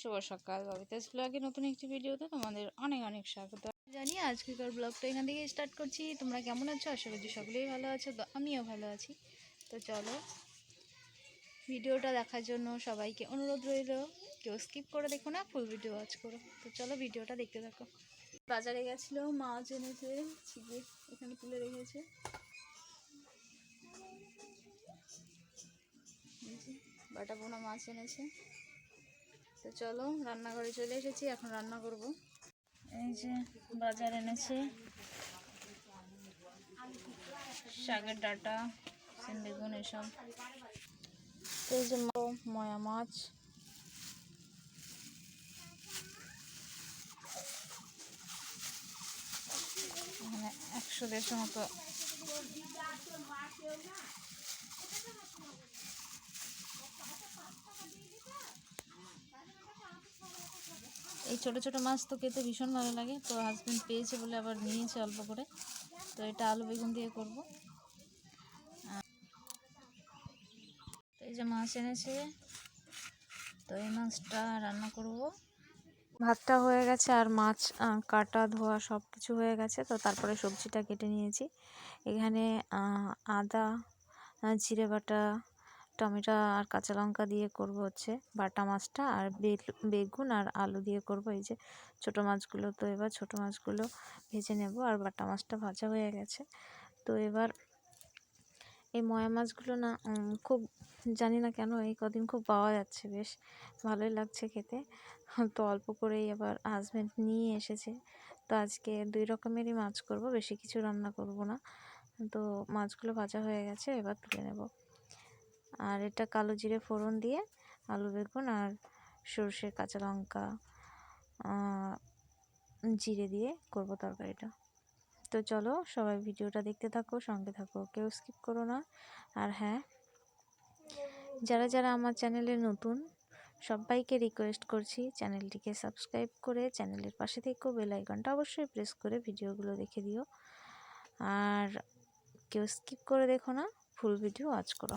শুভ সকাল, ববিতাস ব্লগে নতুন একটি ভিডিওতে তোমাদের অনেক অনেক স্বাগত। জানি আজকের ব্লগটা এখান থেকে স্টার্ট করছি। তোমরা কেমন আছো? আশা করছি সকলেই ভালো আছো তো আমিও ভালো আছি। তো চলো, ভিডিওটা দেখার জন্য সবাইকে অনুরোধ রইল। কেউ স্কিপ করে দেখো না ফুল ভিডিও ওয়াচ করো। তো চলো ভিডিওটা দেখতে থাকো। বাজারে গেছিল, মাছ এনেছে ছিপে এখানে তুলে রেখেছে। বাটা বোনা মাছ এনেছে। তো চলো, রান্নাঘরে চলে এসেছি, এখন রান্না করব। এই যে বাজার এনেছে। শাকের ডাটা বেগুন এসব। এই যে ময়া মাছ। একশো দেড়শো মতো এই ছোট ছোট মাছ তো খেতে ভীষণ ভালো লাগে, তো হাজব্যান্ড পেয়েছে বলে আবার নিয়েছে অল্প করে। তো এটা আলু বেগুন দিয়ে করব। তো এই যে মাছ এনেছে, তো এই মাছটা রান্না করব। ভাতটা হয়ে গেছে আর মাছ কাটা, ধোয়া সব কিছু হয়ে গেছে, তো তারপরে সবজিটা কেটে নিয়েছি। এখানে আদা জিরে বাটা টমেটো আর কাঁচা লঙ্কা দিয়ে করব হচ্ছে বাটা মাছটা আর বেগুন আর আলু দিয়ে করব। এই যে ছোট মাছগুলো তো এবার ছোট মাছগুলো ভেজে নেব আর বাটা মাছটা ভাজা হয়ে গেছে। তো এবার এই ময়া মাছগুলো না খুব জানি না কেন এই কদিন খুব পাওয়া যাচ্ছে বেশ, ভালোই লাগছে খেতে। তো অল্প করেই আবার হাজব্যান্ড নিয়ে এসেছে। তো আজকে দুই রকমেরই মাছ করব, বেশি কিছু রান্না করব না। তো মাছগুলো ভাজা হয়ে গেছে, এবার তুলে নেব। আর এটা কালো জিরে ফোড়ন দিয়ে আলু বেগুন আর সর্ষে কাঁচা লঙ্কা জিরে দিয়ে করব তরকারিটা। তো চলো সবাই ভিডিওটা দেখতে থাকো, সঙ্গে থাকো, কেউ স্কিপ করো না। আর হ্যাঁ যারা যারা আমার চ্যানেলে নতুন, সবাইকে রিকোয়েস্ট করছি চ্যানেলটিকে সাবস্ক্রাইব করে চ্যানেলের পাশে থেকেও বেল আইকনটা অবশ্যই প্রেস করে ভিডিওগুলো দেখে দিও। আর কেউ স্কিপ করে দেখো না, ফুল ভিডিও ওয়াচ করো।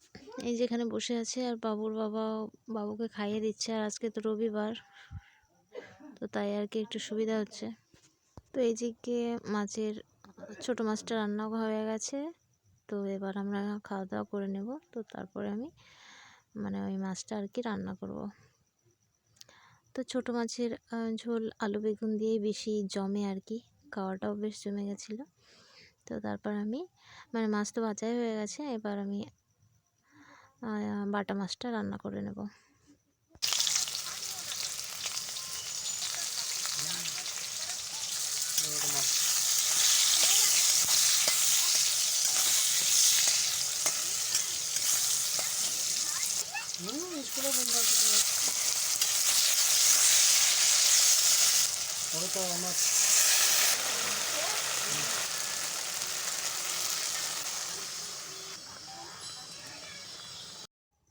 এই যে এখানে বসে আছে আর বাবুর বাবা বাবুকে খাইয়ে দিচ্ছে আর আজকে তো রবিবার, তো তাই আর কি একটু সুবিধা হচ্ছে। তো এই দিকে মাছের, ছোট মাছটা রান্না হয়ে গেছে, তো এবার আমরা খাওয়া দাওয়া করে নেব, তো তারপরে আমি মানে ওই মাছটা আর কি রান্না করব। তো ছোট মাছের ঝোল আলু বেগুন দিয়েই বেশি জমে আর কি, খাওয়াটাও বেশ জমে গেছিল। তো তারপর আমি মানে মাছ তো ভাজাই হয়ে গেছে, এবার আমি বাটা মাছটা রান্না করে নেব। হুম স্কুলে বন্ধু আছে তবে তো আমার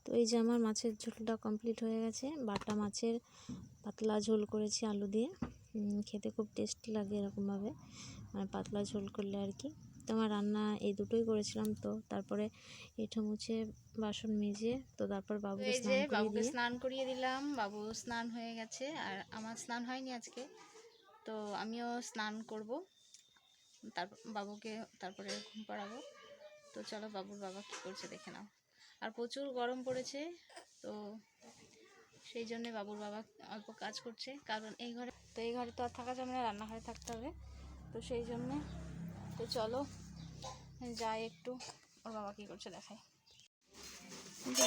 তো এই যে আমার মাছের ঝোলটা কমপ্লিট হয়ে গেছে। বাটা মাছের পাতলা ঝোল করেছি আলু দিয়ে। খেতে খুব টেস্টি লাগে এরকমভাবে। মানে পাতলা ঝোল করলে আর কি। তো আমার রান্না এই দুটোই করেছিলাম তো। তারপরে এঁঠো মুছে বাসন মেজে তো তারপর বাবুকে স্নান বাবুকে স্নান করিয়ে দিলাম। বাবু স্নান হয়ে গেছে। আর আমার স্নান হয়নি আজকে। তো আমিও স্নান করব। তারপর বাবুকে তারপরে ঘুম পাড়াবো। তো চলো বাবুর বাবা কী করছে দেখে নাও। আর প্রচুর গরম পড়েছে, তো সেই জন্যে বাবুর বাবা অল্প কাজ করছে, কারণ এই ঘরে তো এই ঘরে তো আর থাকা যাবে না, রান্নাঘরে থাকতে হবে, তো সেই জন্যে তো চলো যাই একটু, ওর বাবা কী করছে দেখাই।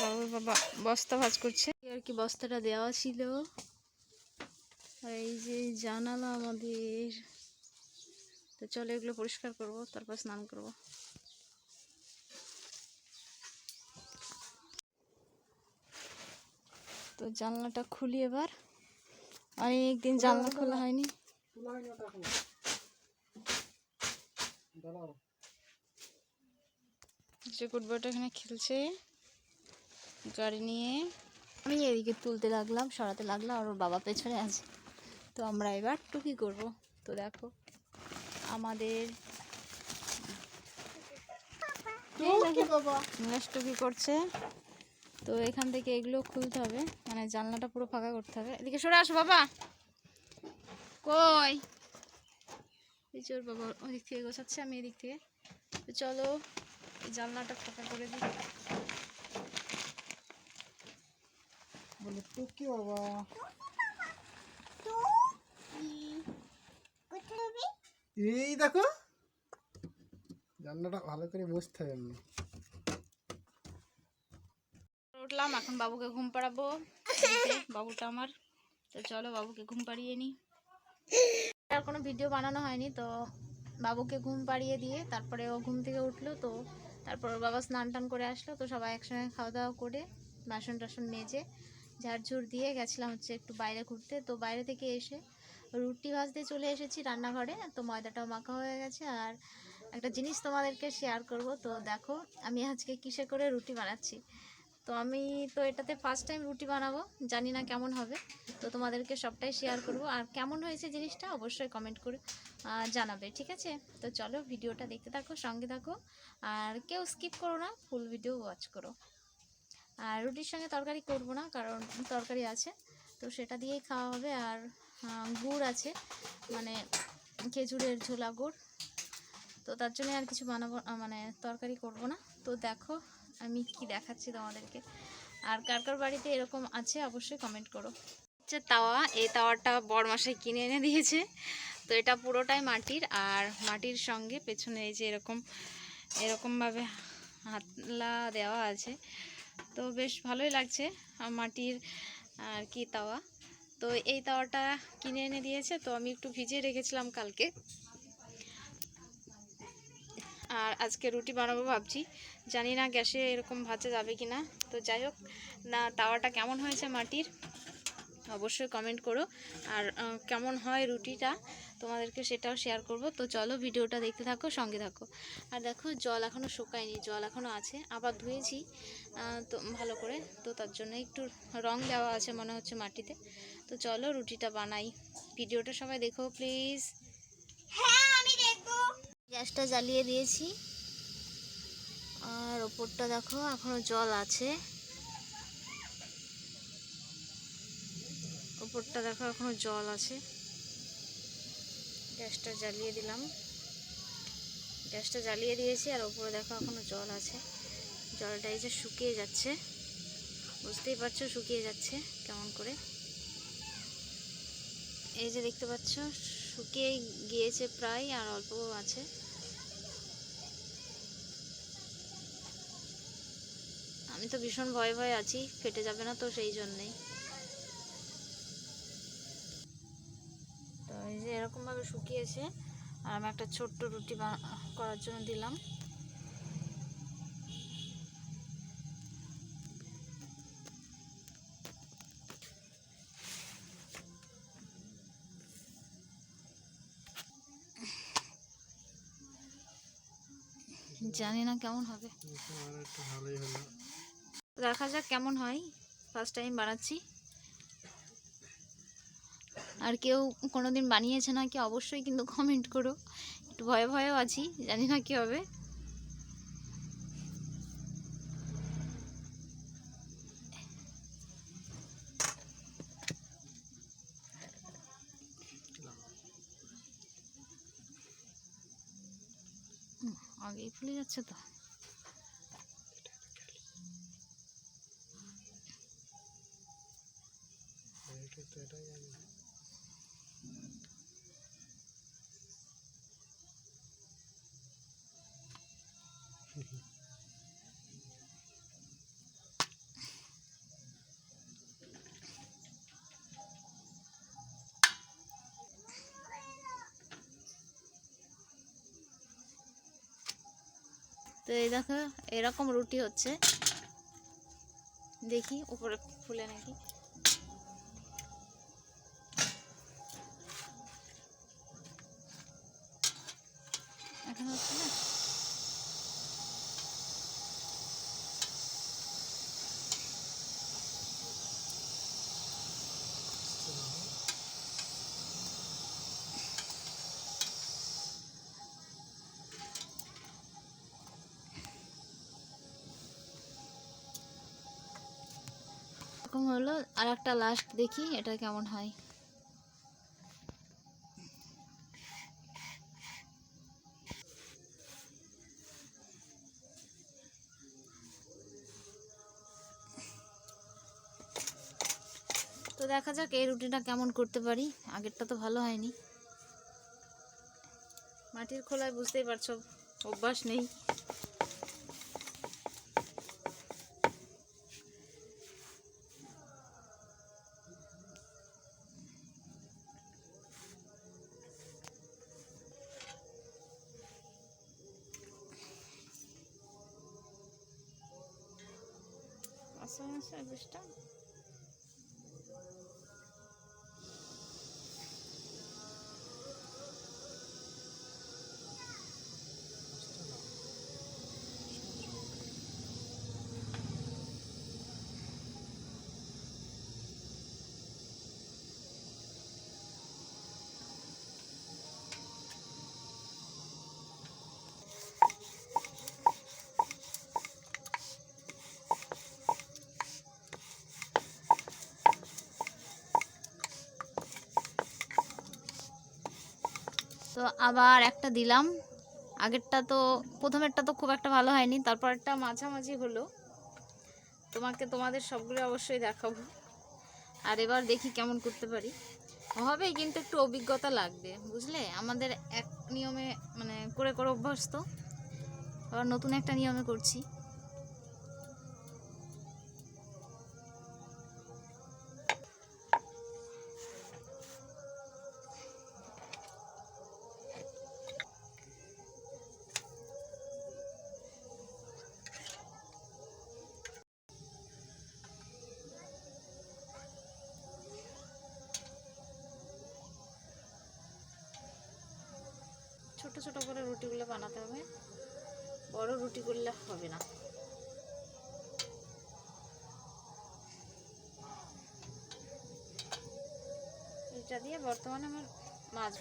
বাবুর বাবা বস্তা ভাজ করছে আর কি বস্তাটা দেওয়া ছিল এই যে জানালা আমাদের, তো চলো এগুলো পরিষ্কার করব, তারপর স্নান করব। তো জানলাটা খুলি এবার। অনেক দিন জানলা খোলা হয়নি। যে ফুটবলটা এখানে খেলছে গাড়ি নিয়ে। আমি এদিকে তুলতে লাগলাম সরাতে লাগলাম আর ওর বাবা পেছনে আছে। তো আমরা এবার টুকি করব। তো দেখো আমাদের টুকি করছে। তো এখান থেকে এগুলো খুলতে হবে। মানে জানলাটা পুরো ফাঁকা করতে হবে। এদিকে সরে আসো বাবা। কই? ওর বাবা ওদিক থেকে গোছাচ্ছে, আমি এদিক থেকে। তো চলো, এই জানলাটা ফাঁকা করে দিই। বলে এই দেখো। জানলাটা ভালো করে বসতে হবে উঠলাম, এখন বাবুকে ঘুম পাড়াবো। বাবুটা আমার। তো চলো বাবুকে ঘুম পাড়িয়ে নিই। আর কোনো ভিডিও বানানো হয়নি, তো বাবুকে ঘুম পাড়িয়ে দিয়ে তারপরে ও ঘুম থেকে উঠল, তো তারপর ওর বাবা স্নান টান করে আসলো, তো সবাই একসঙ্গে খাওয়া দাওয়া করে বাসন টাসন মেজে ঝাড়ঝুড় দিয়ে গেছিলাম হচ্ছে একটু বাইরে ঘুরতে। তো বাইরে থেকে এসে রুটি ভাজতে চলে এসেছি রান্নাঘরে, তো ময়দাটাও মাখা হয়ে গেছে। আর একটা জিনিস তোমাদেরকে শেয়ার করব, তো দেখো আমি আজকে কিসে করে রুটি বানাচ্ছি। তো আমি তো এটাতে ফার্স্ট টাইম রুটি বানাবো, জানি না কেমন হবে। তো তোমাদেরকে সবটাই শেয়ার করব। আর কেমন হয়েছে জিনিসটা অবশ্যই কমেন্ট করে জানাবে, ঠিক আছে? তো চলো ভিডিওটা দেখতে থাকো, সঙ্গে থাকো। আর কেউ স্কিপ করো না ফুল ভিডিও ওয়াচ করো। আর রুটির সঙ্গে তরকারি করব না, কারণ তরকারি আছে। তো সেটা দিয়েই খাওয়া হবে। আর গুড় আছে মানে খেজুরের ঝোলা গুড়। তো তার জন্য আর কিছু বানাবো মানে তরকারি করব না। তো দেখো আমি কি দেখাচ্ছি তোমাদেরকে? আর কার কার বাড়িতে এরকম আছে অবশ্যই কমেন্ট করো। হচ্ছে তাওয়া, এই তাওয়াটা বড়মাসে কিনে এনে দিয়েছে। তো এটা পুরোটাই মাটির, আর মাটির সঙ্গে পেছনে এই যে এরকম, এরকমভাবে হাতলা দেওয়া আছে। তো বেশ ভালোই লাগছে মাটির, আর কি তাওয়া। তো এই তাওয়াটা কিনে এনে দিয়েছে, তো আমি একটু ভিজিয়ে রেখেছিলাম কালকে। আজকে রুটি বানাবো ভাবছি। জানি না গ্যাসে এরকম ভাজা যাবে কি না তো যাই হোক না তাওয়াটা কেমন হয়েছে মাটির? অবশ্যই কমেন্ট করো। আর কেমন হয় রুটিটা? তোমাদেরকে সেটাও শেয়ার করব। তো চলো ভিডিওটা দেখতে থাকো সঙ্গে থাকো। আর দেখো জল এখনও শুকায়নি জল এখনও আছে। আবার ধুয়েছি তো ভালো করে। তো তার জন্য একটু রং দেওয়া আছে মনে হচ্ছে মাটিতে। তো চলো রুটিটা বানাই। ভিডিওটা সবাই দেখো প্লিজ গ্যাসটা জ্বালিয়ে দিয়েছি। আর ওপরটা দেখো, এখনও জল আছে। ওপরটা দেখো, এখনও জল আছে। গ্যাসটা জ্বালিয়ে দিলাম। গ্যাসটা জ্বালিয়ে দিয়েছি, আর ওপরে দেখো, এখনও জল আছে। জলটা এই যে শুকিয়ে যাচ্ছে। বুঝতেই পারছ, শুকিয়ে যাচ্ছে কেমন করে? এই যে দেখতে পাচ্ছ, শুকিয়ে গিয়েছে প্রায়, আর অল্প আছে। আমি তো ভীষণ ভয়ে ভয়ে আছি, ফেটে যাবে না তো সেই জন্যেই। তো এই যে এরকমভাবে শুকিয়েছে, আর আমি একটা ছোট্ট রুটি করার জন্য দিলাম। জানি না কেমন হবে আর একটু ভালোই হলো দেখা যাক, কেমন হয়? ফার্স্ট টাইম বানাচ্ছি। আর কেউ কোনোদিন বানিয়েছে না, কি অবশ্যই কিন্তু কমেন্ট করো। একটু ভয়ে ভয়েও আছি, জানি না কি হবে। আগেই ফুলে যাচ্ছে তো এটা তো এটাই জানি তো এই দেখো এরকম রুটি হচ্ছে। দেখি উপরে ফুলে নাকি। হলো আর একটা লাস্ট দেখি এটা কেমন হয়। তো দেখা যাক এই রুটিটা কেমন করতে পারি। আগেরটা তো ভালো হয়নি। মাটির খোলায় বুঝতেই পারছ, অভ্যাস নেই। আচ্ছা তো আবার একটা দিলাম। আগেরটা তো, প্রথমেরটা তো খুব একটা ভালো হয়নি তারপর একটা মাঝামাঝি হলো। তোমাকে, তোমাদের সবগুলো অবশ্যই দেখাবো। আর এবার দেখি কেমন করতে পারি। হবে, কিন্তু একটু অভিজ্ঞতা লাগবে, বুঝলে? আমাদের এক নিয়মে মানে করে করে অভ্যস্ত। আবার নতুন একটা নিয়মে করছি। ছোট করে রুটিগুলো বানাতে হবে। বড় রুটি করলে হবে না। এটা দিয়ে বর্তমানে আমার মাছ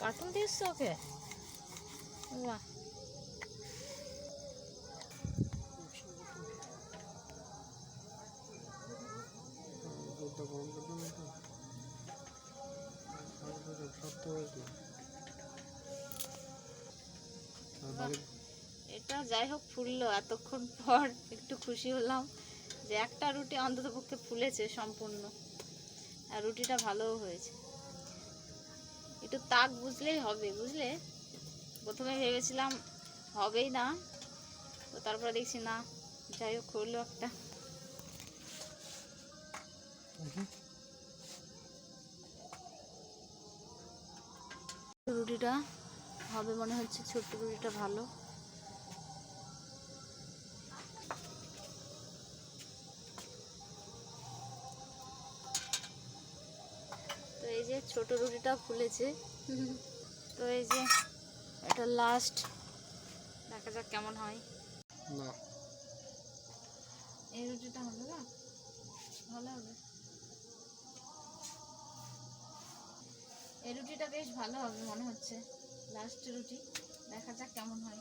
কার্টুন দিয়েছ ওকে? বাড়ি এটা যাই হোক ফুললো, এতক্ষণ পর একটু খুশি হলাম যে একটা রুটি অন্তত পক্ষে ফুলেছে সম্পূর্ণ, আর রুটিটা ভালোও হয়েছে। একটু তাক বুঝলেই হবে, বুঝলে? প্রথমে ভেবেছিলাম হবেই না। তো তারপরে দেখছি না, যাই হোক হলো একটা। রুটিটা হবে মনে হচ্ছে ছোট্ট রুটিটা ভালো। তো এই যে ছোট রুটিটা ফুলেছে। তো এই যে এটা লাস্ট দেখা যাক কেমন হয়। না। এই রুটিটা হবে না? ভালো হবে। এই রুটিটা বেশ ভালো হবে মনে হচ্ছে। লাস্ট রুটি। দেখা যাক কেমন হয়।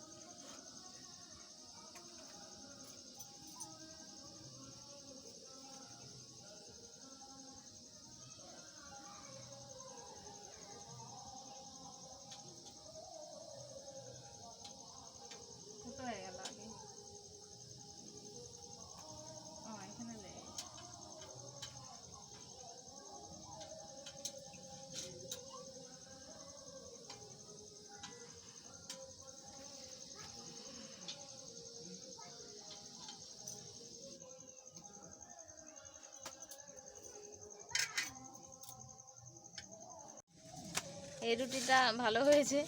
রুটিটা ভালো হয়েছে।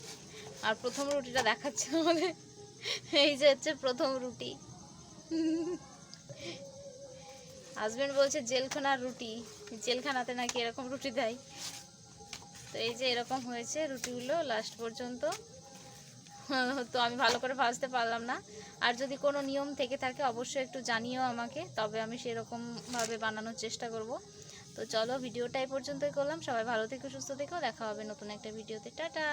আর প্রথম রুটিটা দেখাচ্ছে আমাদের। এই যে হচ্ছে প্রথম রুটি। হাজবেন্ড বলছে জেলখানার রুটি। জেলখানাতে নাকি এরকম রুটি দেয়। তো এই যে এরকম হয়েছে রুটিগুলো লাস্ট পর্যন্ত। তো আমি ভালো করে ভাজতে পারলাম না। আর যদি কোনো নিয়ম থেকে থাকে অবশ্যই একটু জানিও আমাকে। তবে আমি সেরকমভাবে বানানোর চেষ্টা করব। তো চলো ভিডিওটা এই পর্যন্তই করলাম। সবাই ভালো থেকো, সুস্থ থেকো। দেখা হবে নতুন একটা ভিডিওতে। টাটা!